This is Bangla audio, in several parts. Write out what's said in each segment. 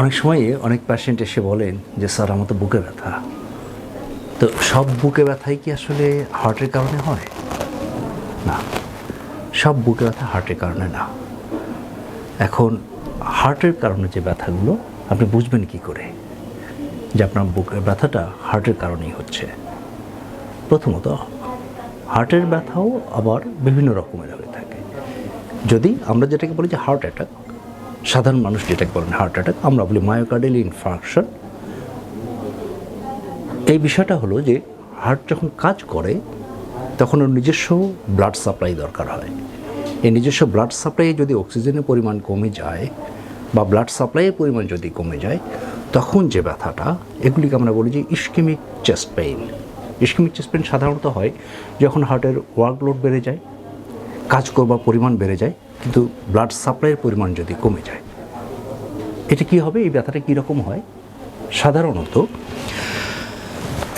অনেক সময় অনেক পেশেন্ট এসে বলেন যে, স্যার, আমার তো বুকে ব্যথা। তো সব বুকে ব্যথাই কি আসলে হার্টের কারণে হয়? না, সব বুকে ব্যথা হার্টের কারণে না। এখন হার্টের কারণে যে ব্যথাগুলো, আপনি বুঝবেন কি করে? যে আপনার বুকের ব্যথাটা হার্টের কারণেই হচ্ছে। প্রথমত হার্টের ব্যথাও আবার বিভিন্ন রকমের হয়ে থাকে। যদি আমরা যেটাকে বলি যে হার্ট অ্যাটাক সাধারণ মানুষ যেটাকে বলেন হার্ট অ্যাটাক আমরা বলি মায়োকার্ডিয়াল ইনফার্কশন এই বিষয়টা হলো যে হার্ট যখন কাজ করে, তখন ওর নিজস্ব ব্লাড সাপ্লাই দরকার হয়। এই নিজস্ব ব্লাড সাপ্লাইয়ে যদি অক্সিজেনের পরিমাণ কমে যায় বা ব্লাড সাপ্লাইয়ের পরিমাণ যদি কমে যায়, তখন যে ব্যথাটা, এগুলিকে আমরা বলি যে ischemic chest pain ischemic chest pain সাধারণত হয় যখন হার্টের ওয়ার্কলোড বেড়ে যায়। কাজ করবার পরিমাণ বেড়ে যায়, কিন্তু ব্লাড সাপ্লাইয়ের পরিমাণ যদি কমে যায়, এটা কি হবে? এই ব্যথাটা কীরকম হয়? সাধারণত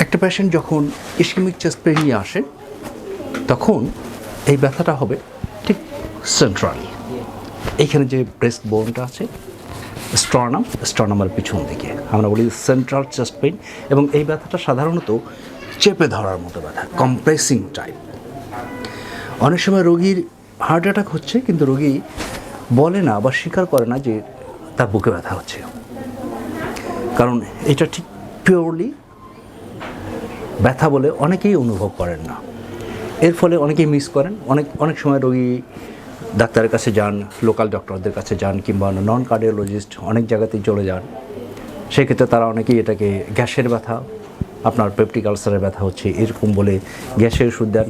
একটা পেশেন্ট যখন ইস্কিমিক চেস্ট পেন নিয়ে আসে, তখন এই ব্যথাটা হবে ঠিক সেন্ট্রালি এইখানে যে ব্রেস্ট বোনটা আছে স্ট্রনাম স্ট্রনামের পিছন দিকে, আমরা বলি সেন্ট্রাল চেস্ট পেন এবং এই ব্যথাটা সাধারণত চেপে ধরার মতো ব্যথা কম্প্রেসিং টাইপ অনেক সময় রোগীর হার্ট অ্যাটাক হচ্ছে, কিন্তু রোগী বলে না বা স্বীকার করে না যে তার বুকে ব্যথা হচ্ছে। কারণ এটা ঠিক পিওরলি ব্যথা বলে অনেকেই অনুভব করেন না। এর ফলে অনেকেই মিস করেন। অনেক অনেক সময় রোগী ডাক্তারের কাছে যান লোকাল ডক্টরদের কাছে যান, কিংবা নন কার্ডিওলজিস্ট অনেক জায়গাতেই চলে যান। সেক্ষেত্রে তারা অনেকেই এটাকে গ্যাসের ব্যথা, আপনার পেপটিক আলসারের ব্যথা হচ্ছে, এরকম বলে গ্যাসের ওষুধ দেন।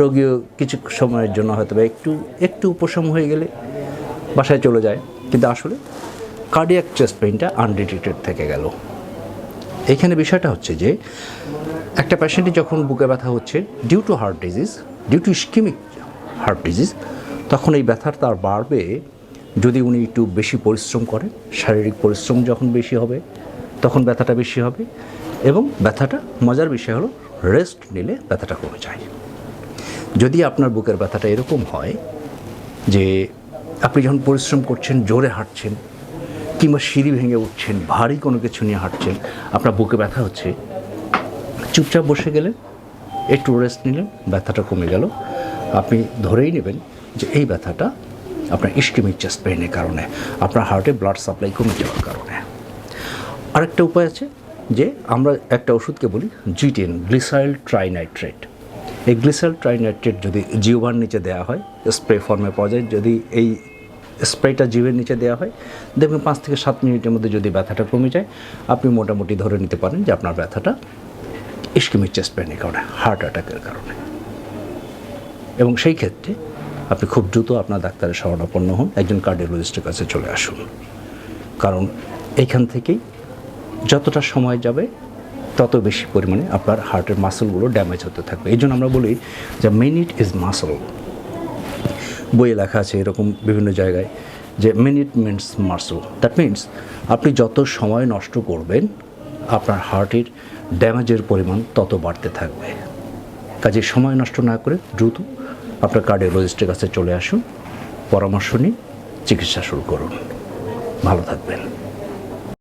রোগীও কিছু সময়ের জন্য হয়তো বা একটু একটু উপশম হয়ে গেলে বাসায় চলে যায়। কিন্তু আসলে কার্ডিয়াক চেস্ট পেইনটা আনডিটেক্টেড থেকে গেল। এইখানে বিষয়টা হচ্ছে যে, একটা পেশেন্টের যখন বুকে ব্যথা হচ্ছে due to heart disease due to ischemic heart disease তখন এই ব্যথার তার বাড়বে যদি উনি একটু বেশি পরিশ্রম করেন, শারীরিক পরিশ্রম যখন বেশি হবে, তখন ব্যথাটা বেশি হবে এবং ব্যথাটা মজার বিষয় হলো রেস্ট নিলে ব্যথাটা কমে যায়। যদি আপনার বুকের ব্যথাটা এরকম হয় যে আপনি যখন পরিশ্রম করছেন, জোরে হাঁটছেন, কিংবা সিঁড়ি ভেঙে উঠছেন, ভারী কোনো কিছু নিয়ে হাঁটছেন, আপনার বুকে ব্যথা হচ্ছে, চুপচাপ বসে গেলেন, একটু রেস্ট নিলেন, ব্যথাটা কমে গেল। আপনি ধরেই নেবেন যে এই ব্যথাটা আপনার ইস্কিমিক চেস্ট পেইনের কারণে, আপনার হার্টে ব্লাড সাপ্লাই কমে যাওয়ার কারণে। আরেকটা উপায় আছে যে আমরা একটা ওষুধকে বলি জিটেন গ্লিসাইল ট্রাইনাইট্রেট এই গ্লিসাইল ট্রাইনাইট্রেট যদি জিওভার নিচে দেওয়া হয়, স্প্রে ফর্মে পাওয়া যায়, যদি এই স্প্রেটা জিভের নিচে দেওয়া হয় দেখবেন পাঁচ থেকে সাত মিনিটের মধ্যে যদি ব্যথাটা কমে যায়, আপনি মোটামুটি ধরে নিতে পারেন যে আপনার ব্যথাটা ইস্কিমিক চেস্ট পেনের কারণে হার্ট অ্যাটাকের কারণে। এবং সেই ক্ষেত্রে আপনি খুব দ্রুত আপনার ডাক্তারের শরণাপন্ন হন, একজন কার্ডিওলজিস্টের কাছে চলে আসুন। কারণ এইখান থেকেই যতটা সময় যাবে তত বেশি পরিমাণে আপনার হার্টের মাসলগুলো ড্যামেজ হতে থাকবে। এই জন্য আমরা বলি যে মিনিট ইজ মাসল বইয়ে লেখা আছে এরকম বিভিন্ন জায়গায় যে minute means muscle that means আপনি যত সময় নষ্ট করবেন, আপনার হার্টের ড্যামেজের পরিমাণ তত বাড়তে থাকবে। কাজে সময় নষ্ট না করে দ্রুত আপনার কার্ডিওলজিস্টের কাছে চলে আসুন, পরামর্শ নিন, চিকিৎসা শুরু করুন। ভালো থাকবেন।